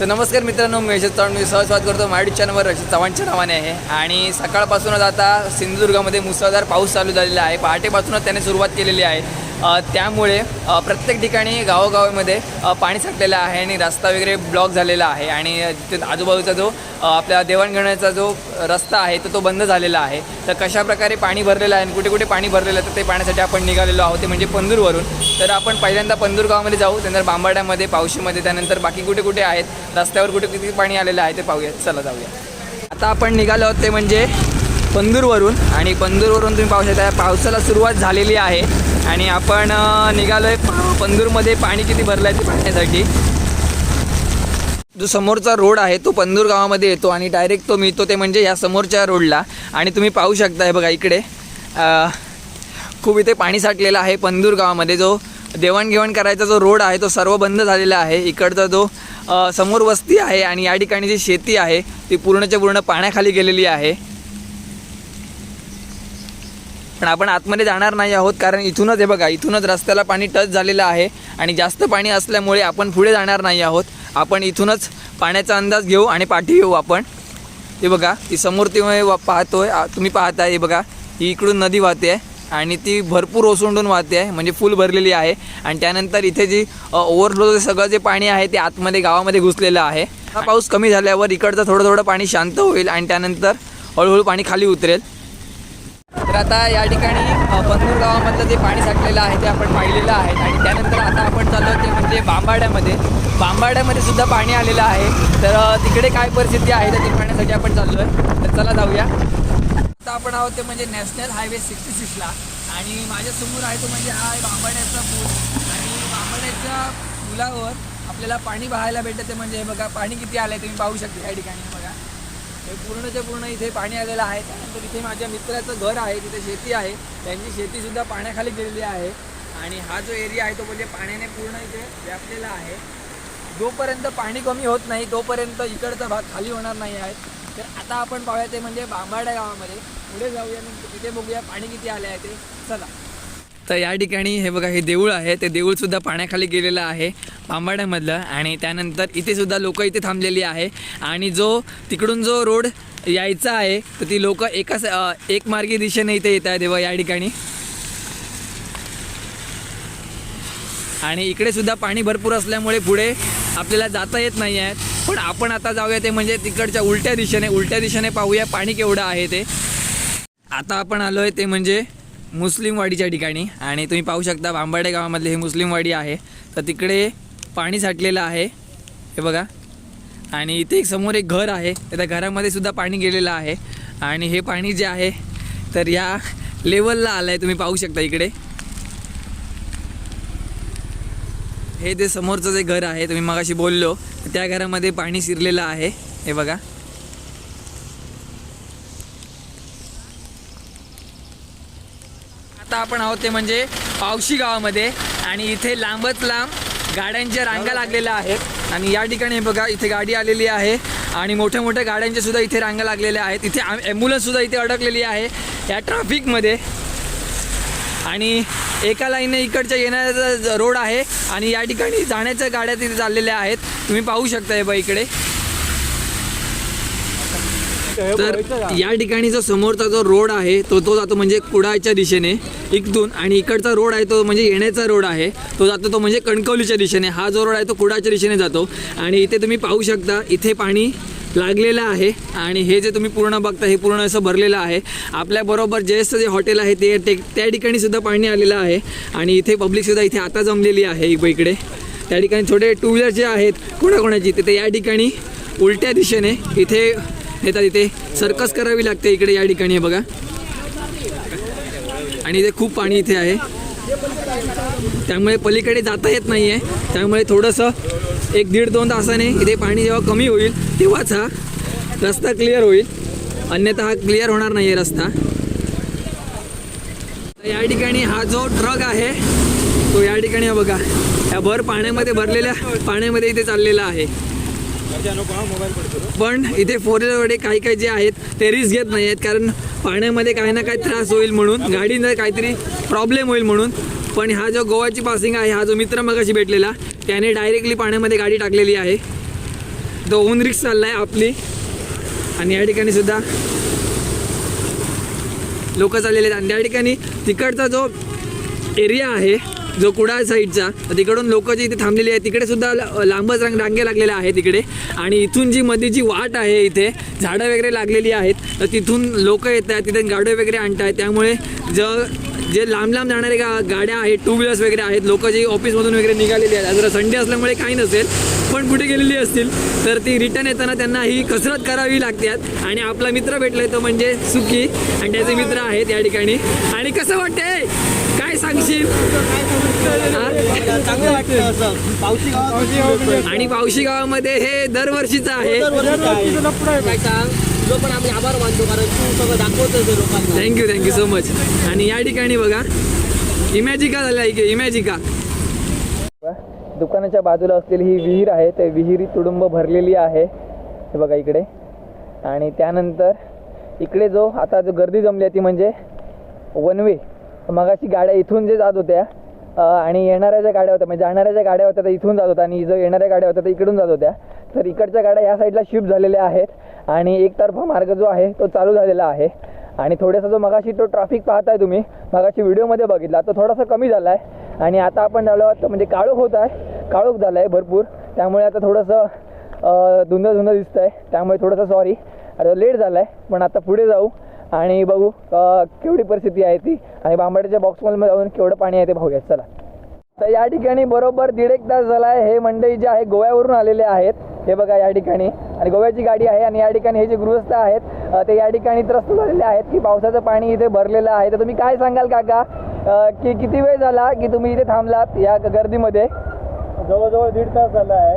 तर नमस्कार मित्रांनो मी यशस चव्हाण. मी सहस्वाद करतो मायडी चॅनलवर रचित चव्हाणच्या नावाने आहे. आणि सकाळपासूनच आता सिंधुदुर्गामध्ये मुसळधार पाऊस चालू झालेला आहे. पहाटेपासूनच त्याने सुरुवात केलेली आहे. त्यामुळे प्रत्येक ठिकाणी गावोगावामध्ये पाणी साठलेलं आहे आणि रस्ता वगैरे ब्लॉक झालेला आहे आणि तिथे आजूबाजूचा जो आपल्या देवाणघेण्याचा जो रस्ता आहे तो तो बंद झालेला आहे. तर कशाप्रकारे पाणी भरलेलं आहे आणि कुठे कुठे पाणी भरलेलं आहे तर ते पाण्यासाठी आपण निघालेलो आहोत ते म्हणजे पंदूरवरून. तर आपण पहिल्यांदा पंदूर गावामध्ये जाऊ त्यानंतर बांबाड्यामध्ये पावशीमध्ये त्यानंतर बाकी कुठे कुठे आहेत रस्त्यावर कुठे किती पाणी आलेलं आहे ते पाहूया. चला जाऊया. आता आपण निघालो आहोत ते म्हणजे पंदूरवरून आणि पंदूरवरून तुम्ही पाहू शकता पावसाला सुरुवात झालेली आहे. आणि आपण निघालो निघालोय पंदूरमध्ये पाणी किती भरलं आहे ते पाहण्यासाठी. जो समोरचा रोड आहे तो पंदूर गावामध्ये येतो आणि डायरेक्ट तो मिळतो ते म्हणजे या समोरच्या रोडला. आणि तुम्ही पाहू शकताय बघा इकडे खूप इथे पाणी साठलेलं आहे पंदूर गावामध्ये. जो देवाणघेवाण करायचा जो रोड आहे तो सर्व बंद झालेला आहे. इकडचा जो समोर वस्ती आहे आणि या ठिकाणी जी शेती आहे ती पूर्णच्या पूर्ण पाण्याखाली गेलेली आहे. पण आपण आतमध्ये जाणार नाही आहोत कारण इथूनच हे बघा इथूनच रस्त्याला पाणी टच झालेलं आहे आणि जास्त पाणी असल्यामुळे आपण पुढे जाणार नाही आहोत. आपण इथूनच पाण्याचा अंदाज घेऊ आणि पाठी येऊ आपण. हे बघा ती समोर ती पाहतो पाहतोय तुम्ही पाहताय हे बघा ही इकडून नदी वाहते आहे आणि ती भरपूर ओसंडून वाहते आहे म्हणजे फुल भरलेली आहे. आणि त्यानंतर इथे जी ओव्हरफ्लो सगळं जे पाणी आहे ते आतमध्ये गावामध्ये घुसलेलं आहे. हा पाऊस कमी झाल्यावर इकडचं थोडं थोडं पाणी शांत होईल आणि त्यानंतर हळूहळू पाणी खाली उतरेल. आता या ठिकाणी अ, गावामधलं जे पाणी साठलेलं आहे ते आपण पाहिलेलं आहे. आणि त्यानंतर आता आपण चाललो ते म्हणजे बांबाड्यामध्ये. बांबाड्यामध्ये सुद्धा पाणी आलेलं आहे. तर तिकडे काय परिस्थिती आहे तर ती पाहण्यासाठी आपण चाललो आहे तर चला जाऊया. आता आपण आहोत ते म्हणजे नॅशनल हायवे सिक्स्टी सिक्सला आणि माझ्यासमोर आहे तो म्हणजे हा आहे बांबाड्याचा पूल. आणि बांबाड्याच्या पुलावर आपल्याला पाणी पाहायला भेटतं ते म्हणजे हे बघा पाणी किती आलं आहे तुम्ही पाहू शकता या ठिकाणी बघा. हे पूर्णच्या पूर्ण इथे पाणी आलेलं आहे. त्यानंतर इथे माझ्या मित्राचं घर आहे तिथे शेती आहे. त्यांची शेतीसुद्धा पाण्याखाली गेलेली आहे. आणि हा जो एरिया आहे तो म्हणजे पाण्याने पूर्ण इथे व्यापलेला आहे. जोपर्यंत पाणी कमी होत नाही तोपर्यंत इकडचा भाग खाली होणार नाही आहे. तर आता आपण पाहूया ते म्हणजे बांबाड्या गावामध्ये. पुढे जाऊया तिथे बघूया पाणी किती आले आहे ते. चला. तर या ठिकाणी हे बघा हे देऊळ आहे. ते देऊळसुद्धा पाण्याखाली गेलेलं आहे पांबाड्यामधलं आणि त्यानंतर इथेसुद्धा लोकं लोक इथे थांबलेली आहे. आणि जो तिकडून जो रोड यायचा आहे तर ती लोक एकाच एक मार्गी दिशेने इथे येत आहेत. तेव्हा या ठिकाणी. आणि इकडे सुद्धा पाणी भरपूर असल्यामुळे पुढे आपल्याला जाता येत नाही आहे. पण आपण आता जाऊया ते म्हणजे तिकडच्या उलट्या दिशेने. उलट्या दिशेने पाहूया पाणी केवढं आहे ते. आता आपण आलो आहे ते म्हणजे मुस्लिमवाडीच्या ठिकाणी आणि तुम्ही पाहू शकता बांबाडे गावामधले हे मुस्लिमवाडी आहे. तर तिकडे पाणी साठलेलं आहे. हे बघा. आणि इथे एक समोर एक घर आहे. त्या घरामध्ये सुद्धा पाणी गेलेलं आहे. आणि हे पाणी जे आहे तर या लेवलला आलं आहे तुम्ही पाहू शकता इकडे. हे जे समोरचं जे घर आहे तुम्ही मगाशी बोललो तर त्या घरामध्ये पाणी शिरलेलं आहे. हे बघा. आपण आहोत ते म्हणजे पावशी गावामध्ये. आणि इथे लांबच लांब गाड्यांच्या रांगा लागलेल्या आहेत. आणि या ठिकाणी बघा इथे गाडी आलेली आहे. आणि मोठ्या मोठ्या गाड्यांच्या सुद्धा इथे रांगा लागलेल्या आहेत. इथे ॲम्ब्युलन्स सुद्धा इथे अडकलेली आहे. या ट्रॅफिकमध्ये आणि एका लाईनने इकडच्या येण्याचा रोड आहे. आणि या ठिकाणी जाण्याच्या गाड्या तिथे चाललेल्या आहेत. तुम्ही पाहू शकता हे बा इकडे. तर या ठिकाणी जो समोरचा जो रोड आहे तो तो जातो म्हणजे कुडाळच्या दिशेने इकडून आणि इकडचा रोड आहे तो म्हणजे येण्याचा रोड आहे. तो जातो तो म्हणजे कणकवलीच्या दिशेने. हा जो रोड आहे तो कुडाळच्या दिशेने जातो. आणि इथे तुम्ही पाहू शकता इथे पाणी लागलेलं आहे आणि हे जे तुम्ही पूर्ण बघता हे पूर्ण असं भरलेलं आहे. आपल्याबरोबर जयस्त जे हॉटेल आहे ते त्या ठिकाणी सुद्धा पाणी आलेलं आहे. आणि इथे पब्लिकसुद्धा इथे आता जमलेली आहे इकडे. इकडे त्या ठिकाणी छोटे टू व्हीलर जे आहेत कोणाकोणाची तिथे या ठिकाणी उलट्या दिशेने इथे येतात इथे. सर्कस करावी लागते इकडे या ठिकाणी बघा. आणि इथे खूप पाणी इथे आहे. त्यामुळे पलीकडे जाता येत नाही आहे त्यामुळे थोडंसं एक दीड दोन तासाने इथे पाणी जेव्हा कमी होईल तेव्हाच हा रस्ता क्लिअर होईल. अन्यथा हा क्लिअर होणार नाही आहे रस्ता या ठिकाणी हा जो ट्रक आहे तो या ठिकाणी बघा. या भर पाण्यामध्ये भरलेल्या पाण्यामध्ये इथे चाललेला आहे. पण इथे फोर व्हीलरकडे काही काही जे आहेत ते रिस्क घेत नाही आहेत. कारण पाण्यामध्ये काही ना काही त्रास होईल म्हणून गाडीनं काहीतरी प्रॉब्लेम होईल म्हणून. पण हा जो गोवाची पासिंग आहे हा जो मित्र मगाशी भेटलेला त्याने डायरेक्टली पाण्यामध्ये गाडी टाकलेली आहे. तो ओन रिक्स चाललाय आपली. आणि या ठिकाणी सुद्धा लोक चाललेले आहेत. आणि त्या ठिकाणी तिकडचा जो एरिया आहे जो कुडाळ साईडचा तर तिकडून लोक जे इथे थांबलेली आहेत तिकडे सुद्धा ल- लांबच रंग रांगे लागलेल्या आहेत तिकडे आणि इथून जी मध्ये जी वाट आहे इथे झाडं वगैरे लागलेली आहेत. तर तिथून लोक येत आहेत तिथे गाड्या वगैरे आणत आहेत त्यामुळे ज जे लांब लांब जाणारे गा गाड्या आहेत टू व्हीलर्स वगैरे आहेत लोक जे ऑफिसमधून वगैरे निघालेली आहेत. जरा संडे असल्यामुळे काही नसेल पण कुठे गेलेली असतील तर ती रिटर्न येताना त्यांना ही कसरत करावी लागते आणि आपला मित्र भेटलाय तो म्हणजे सुखी. आणि त्याचे मित्र आहेत या ठिकाणी. आणि कसं वाटतंय? सांगशील? हा? आणि पावशी गावामध्ये हे दरवर्षीचं आहे. तू ते थँक्यू थँक्यू सो मच आणि या ठिकाणी बघा इमॅजिका झाला इथे इमॅजिका. दुकानाच्या बाजूला असलेली ही विहीर आहे त्या विहिरी तुडुंब भरलेली आहे. हे बघा इकडे. आणि त्यानंतर इकडे जो आता जो गर्दी जमली आहे ती म्हणजे वन वे मगाशी गाड्या इथून जे जात होत्या आणि येणाऱ्या ज्या गाड्या होत्या म्हणजे जाणाऱ्या ज्या गाड्या होत्या त्या इथून जात होत्या आणि जो येणाऱ्या गाड्या होत्या त्या इकडून जात होत्या. तर इकडच्या गाड्या या साईडला शिफ्ट झालेल्या आहेत आणि एकतर्फा मार्ग जो आहे तो चालू झालेला आहे. आणि थोडासा जो मगाशी तो ट्रॅफिक पाहताय तुम्ही मगाशी व्हिडिओमध्ये बघितला तो थोडासा कमी झाला आहे आणि आता आपण झालो आहोत म्हणजे काळोख होत आहे काळोख झाला आहे भरपूर. त्यामुळे आता थोडंसं धुंद धुंद दिसतं आहे त्यामुळे थोडंसं सॉरी आता लेट झाला आहे पण आता पुढे जाऊ. आणि बघू केवढी परिस्थिती आहे ती. आणि बांबाड्याच्या बॉक्समध्ये जाऊन केवढं पाणी आहे ते भाऊया चला. तर या ठिकाणी बरोबर दीड एक तास झाला आहे हे मंडळी जे आहे गोव्यावरून आलेले आहेत. हे बघा या ठिकाणी. आणि गोव्याची गाडी आहे आणि या ठिकाणी हे जे गृहस्थ आहेत ते या ठिकाणी त्रस्त झालेले आहेत की पावसाचं पाणी इथे भरलेलं आहे. तर तुम्ही काय सांगाल काका? की किती वेळ झाला की तुम्ही इथे थांबलात या गर्दीमध्ये? जवळजवळ दीड तास झाला आहे.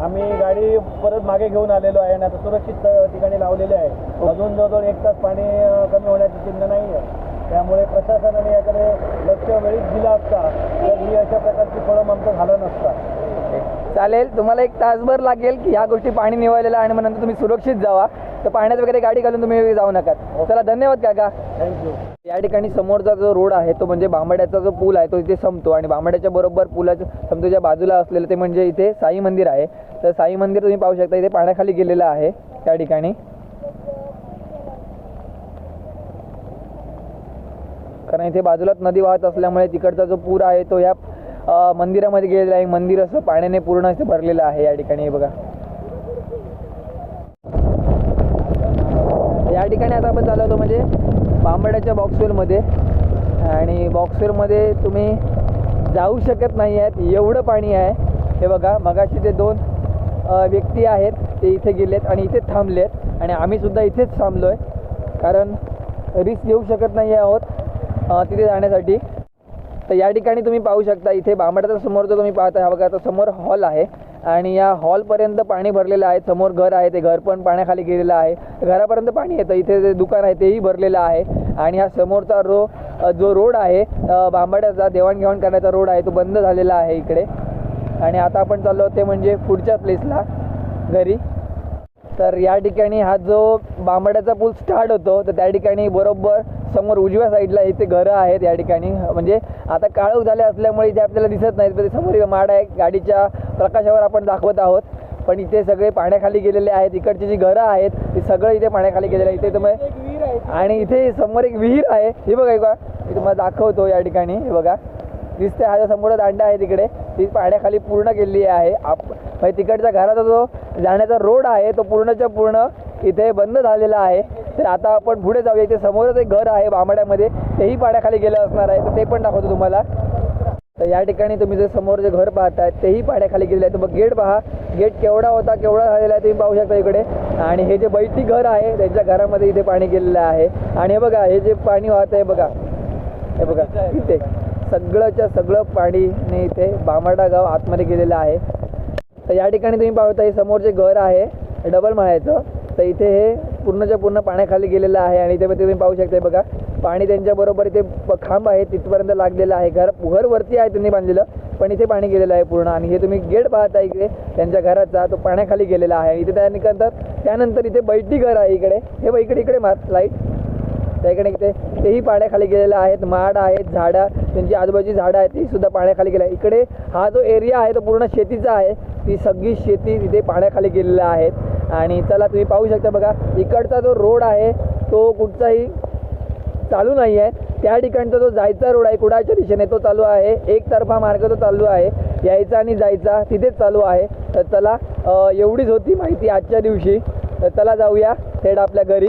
आम्ही गाडी परत मागे घेऊन आलेलो आहे आणि आता सुरक्षित ठिकाणी लावलेले आहे. अजून जवळजवळ एक तास पाणी कमी होण्याची चिन्ह नाही आहे त्यामुळे प्रशासनाने याकडे लक्ष वेळीच दिला असता तर ही अशा प्रकारची फळं आमचं झालं नसतात चालेल तुम्हाला एक तासभर लागेल की ह्या गोष्टी पाणी निवडलेलं आणि मग नंतर तुम्ही सुरक्षित जावा. तर पाण्यात वगैरे गाडी घालून तुम्ही जाऊ नका. चला धन्यवाद काका. थँक्यू या ठिकाणी समोरचा जो रोड आहे तो म्हणजे बांबड्याचा जो पूल आहे तो इथे संपतो. आणि बांबड्याच्या बरोबर पुलाच्या समतोच्या बाजूला असलेलं ते म्हणजे इथे साई मंदिर आहे. तर साई मंदिर तुम्ही पाहू शकता इथे पाण्याखाली गेलेलं आहे त्या ठिकाणी. कारण इथे बाजूलाच नदी वाहत असल्यामुळे तिकडचा जो पूर आहे तो या मंदिरामध्ये गेलेला आहे. मंदिर असं पाण्याने पूर्ण इथे भरलेलं आहे या ठिकाणी हे बघा. या ठिकाणी आता आपण चालवतो म्हणजे बांबड्याच्या बॉक्सवेलमध्ये आणि बॉक्सवेलमध्ये तुम्ही जाऊ शकत नाही आहेत. एवढं पाणी आहे. हे बघा मगाशी ते दोन व्यक्ती आहेत ते इथे गेलेत आणि इथेच थांबलेत. आणि आम्हीसुद्धा इथेच थांबलो आहे कारण रिस्क घेऊ शकत नाही आहोत तिथे जाण्यासाठी. तर या ठिकाणी तुम्ही पाहू शकता इथे बांबड्याचा समोर जो तुम्ही पाहता हा बघा आता समोर हॉल आहे. आणि या हॉलपर्यंत पाणी भरलेलं आहे. समोर घर आहे ते घर पण पाण्याखाली गेलेलं आहे. घरापर्यंत पाणी येतं. इथे जे दुकान आहे तेही भरलेलं आहे. आणि हा समोरचा रो जो रोड आहे बांबाड्याचा बांबड्याचा देवाणघेवाण करण्याचा रोड आहे तो बंद झालेला आहे इकडे. आणि आता आपण चाललो ते म्हणजे पुढच्या प्लेसला घरी. तर या ठिकाणी हा जो बांबड्याचा पूल स्टार्ट होतो तर त्या ठिकाणी बरोबर समोर उजव्या साईडला इथे घरं आहेत या ठिकाणी. म्हणजे आता काळोख झाले असल्यामुळे इथे आपल्याला दिसत नाहीत पण समोर माड आहे. गाडीच्या प्रकाशावर आपण दाखवत आहोत. पण इथे सगळे पाण्याखाली गेलेले आहेत. इकडची जी घरं आहेत ती सगळं इथे पाण्याखाली गेलेलं आहे इथे तुम्ही आणि इथे समोर एक विहीर आहे. हे बघा का मी तुम्हाला दाखवतो या ठिकाणी. हे बघा. दिसते हा जो समोर दांडा आहे तिकडे ती पाण्याखाली पूर्ण गेलेली आहे. आप म्हणजे तिकडच्या घराचा जो जाण्याचा रोड आहे तो पूर्णच्या पूर्ण इथे बंद झालेला आहे. तर आता आपण पुढे जाऊया. इथे समोरच एक घर आहे बांबड्यामध्ये तेही पाण्याखाली गेलं असणार आहे. तर ते पण दाखवतो तुम्हाला. तर या ठिकाणी तुम्ही जे समोर जे घर पाहताय तेही पाण्याखाली गेलेलं आहे तर मग गेट पहा. गेट केवढा होता केवढा झालेला आहे तुम्ही पाहू शकता इकडे. आणि हे जे बैठी घर आहे त्यांच्या घरामध्ये इथे पाणी गेलेलं आहे. आणि हे बघा हे जे पाणी वाहत आहे बघा. हे बघा इथे. सगळंच्या सगळं पाणीने इथे बामाडा गाव आतमध्ये गेलेलं आहे. तर या ठिकाणी तुम्ही पाहता हे समोर जे घर आहे डबल माळ्याचं. तर इथे हे पूर्णच्या पूर्ण पाण्याखाली गेलेलं आहे. आणि इथे तुम्ही पाहू शकता हे बघा. पाणी त्यांच्याबरोबर इथे खांब आहे तिथपर्यंत लागलेलं आहे. घर घर वरती आहे त्यांनी बांधलेलं पण इथे पाणी गेलेलं आहे पूर्ण. आणि हे तुम्ही गेट पाहता इकडे त्यांच्या घराचा तो पाण्याखाली गेलेला आहे. इथे त्यानंतर त्यानंतर इथे बैठी घर आहे इकडे. हे इकडे इकडे मार लाइट त्या इकडे तेही पाण्याखाली गेलेले आहेत. माड आहेत झाडं त्यांची आजूबाजूची झाडं आहेत ती सुद्धा पाण्याखाली गेले आहे. इकडे हा जो एरिया आहे तो पूर्ण शेतीचा आहे. ती सगळी शेती तिथे पाण्याखाली गेलेल्या आहेत. आणि चला तुम्ही पाहू शकता बघा इकडचा जो रोड आहे तो कुठचाही चालू नाही आहे. त्या ठिकाणचा जो जायचा रोड आहे कुडाच्या दिशेने तो चालू आहे. एकतर्फा मार्ग तो चालू आहे. यायचा आणि जायचा तिथेच चालू आहे. तर चला एवढीच होती माहिती आजच्या दिवशी. तर चला जाऊया थेट आपल्या घरी.